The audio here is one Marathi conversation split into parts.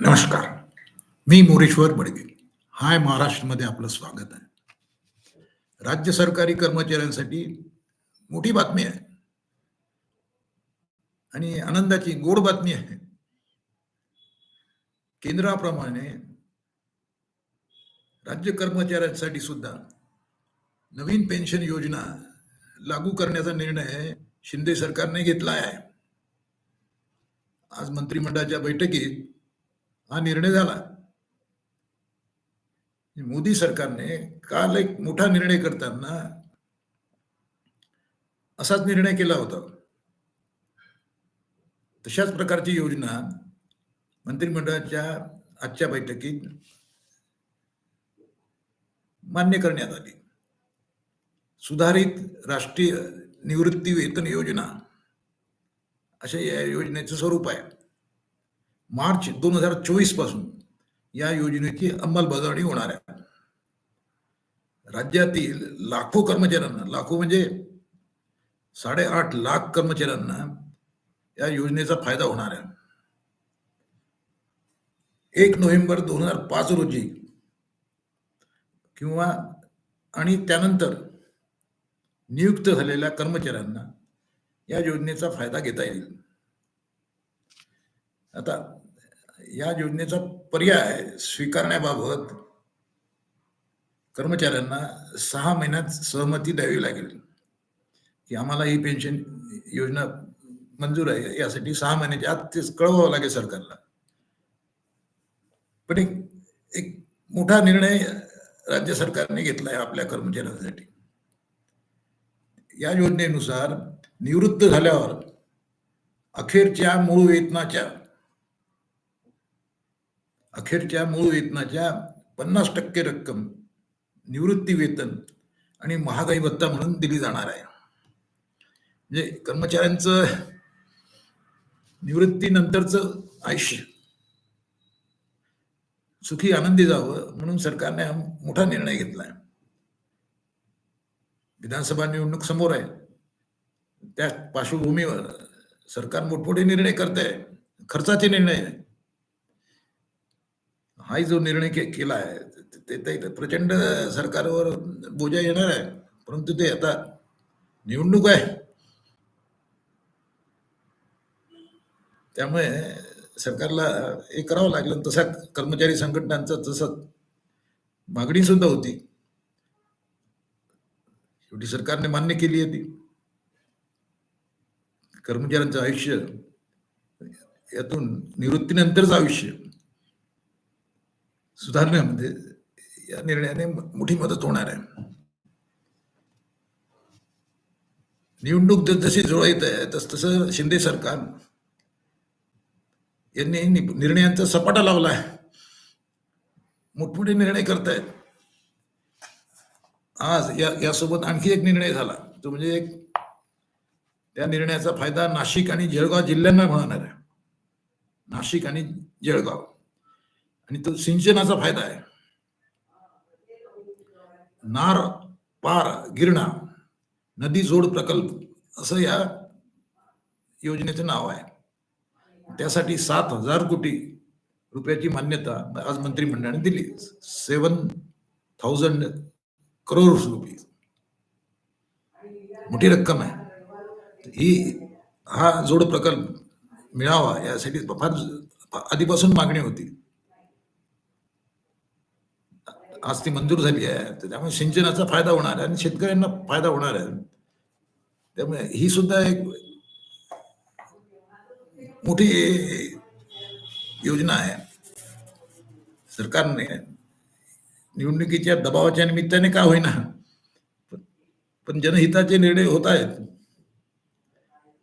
नमस्कार. मी मोरेश्वर बडगे. हाय महाराष्ट्रमध्ये आपलं स्वागत आहे. राज्य सरकारी कर्मचाऱ्यांसाठी मोठी बातमी आहे. आणि आनंदाची गोड बातमी आहे. केंद्राप्रमाणे राज्य कर्मचाऱ्यांसाठी सुद्धा नवीन पेन्शन योजना लागू करण्याचा निर्णय शिंदे सरकारने घेतला आहे आज मंत्रिमंडळाच्या बैठकीत हा निर्णय झाला. मोदी सरकारने काल एक मोठा निर्णय करताना असाच निर्णय केला होता. तशाच प्रकारची योजना मंत्रिमंडळाच्या आजच्या बैठकीत मान्य करण्यात आली. सुधारित राष्ट्रीय निवृत्ती वेतन योजना अशा या योजनेचं स्वरूप आहे. मार्च दोन हजार चोवीसपासून या योजनेची अंमलबजावणी होणार आहे. राज्यातील लाखो कर्मचाऱ्यांना लाखो म्हणजे साडेआठ लाख कर्मचाऱ्यांना या योजनेचा फायदा होणार आहे. एक नोव्हेंबर दोन हजार पाच रोजी किंवा आणि त्यानंतर नियुक्त झालेल्या कर्मचाऱ्यांना या योजनेचा फायदा घेता येईल. आता या योजनेचा पर्याय स्वीकारण्याबाबत कर्मचाऱ्यांना सहा महिन्यात सहमती द्यावी लागेल. की आम्हाला ही पेन्शन योजना मंजूर आहे यासाठी सहा महिन्याच्या आत ते कळवावं लागेल सरकारला. पण एक एक मोठा निर्णय राज्य सरकारने घेतला आहे आपल्या कर्मचाऱ्यांसाठी. या योजनेनुसार निवृत्त झाल्यावर अखेरच्या मूळ वेतनाच्या अखेरच्या मूळ वेतनाच्या पन्नास टक्के रक्कम निवृत्ती वेतन आणि महागाई भत्ता म्हणून दिली जाणार आहे. म्हणजे कर्मचाऱ्यांचं निवृत्तीनंतरचं आयुष्य सुखी आनंदी जावं म्हणून सरकारने हा मोठा निर्णय घेतलाय. विधानसभा निवडणूक समोर आहे. त्या पार्श्वभूमीवर सरकार मोठमोठे निर्णय करत आहे खर्चाचे निर्णय आहे. हाही जो निर्णय के, केला आहे ते, तर प्रचंड सरकारवर बोजा येणार आहे. परंतु ते आता निवडणूक आहे. त्यामुळे सरकारला हे करावं लागलं तसा कर्मचारी संघटनांचं तसं मागणी सुद्धा होती. शेवटी सरकारने मान्य केली होती कर्मचाऱ्यांचं आयुष्य यातून निवृत्तीनंतरच आयुष्य सुधारण्यामध्ये या निर्णयाने मोठी मदत होणार आहे. निवडणूक जशी जशी येत आहे तस तसं शिंदे सरकार यांनी निर्णयांचा सपाटा लावला आहे. मोठमोठे निर्णय करतायत. आज या यासोबत आणखी एक निर्णय झाला तो म्हणजे एक त्या निर्णयाचा फायदा नाशिक आणि जळगाव जिल्ह्यांना होणार आहे. नाशिक आणि जळगाव. आणि तो सिंचनाचा फायदा आहे. नार पार गिरणा नदी जोड प्रकल्प असं या योजनेचं नाव आहे. त्यासाठी सात हजार कोटी रुपयाची मान्यता आज मंत्रिमंडळाने दिली. सेवन थाउजंड करोड रुपये. मोठी रक्कम आहे. ही हा जोड प्रकल्प मिळावा यासाठी फार आधीपासून मागणी होती. आज ती मंजूर झाली आहे. तर त्यामुळे सिंचनाचा फायदा होणार आहे आणि शेतकऱ्यांना फायदा होणार आहे. त्यामुळे ही सुद्धा एक मोठी योजना आहे. सरकारने निवडणुकीच्या दबावाच्या निमित्ताने का होईना पण- पण जनहिताचे निर्णय होत आहेत.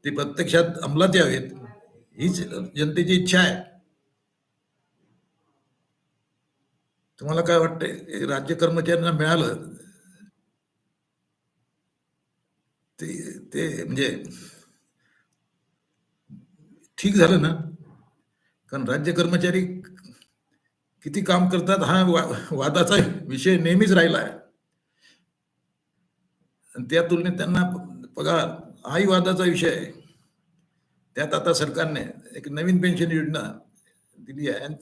ते प्रत्यक्षात अंमलात यावेत. हीच जनतेची इच्छा आहे. तुम्हाला काय वाटतंय? राज्य कर्मचाऱ्यांना मिळालं? ते ते म्हणजे ठीक झालं ना? कारण राज्य कर्मचारी किती काम करतात हा वा- वादाचा विषय नेहमीच राहिला आहे. आणि त्या तुलनेत त्यांना पगार हाही वादाचा विषय आहे. त्यात आता सरकारने एक नवीन पेन्शन योजना दिली आहे आणि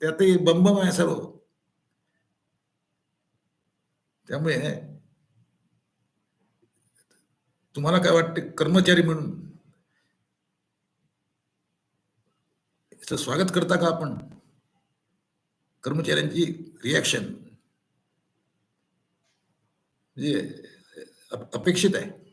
त्यातही बंबम आहे सर्व त्यामुळे तुम्हाला काय वाटते कर्मचारी म्हणून? याचं स्वागत करता का आपण? कर्मचाऱ्यांची रिॲक्शन म्हणजे अपेक्षित आहे.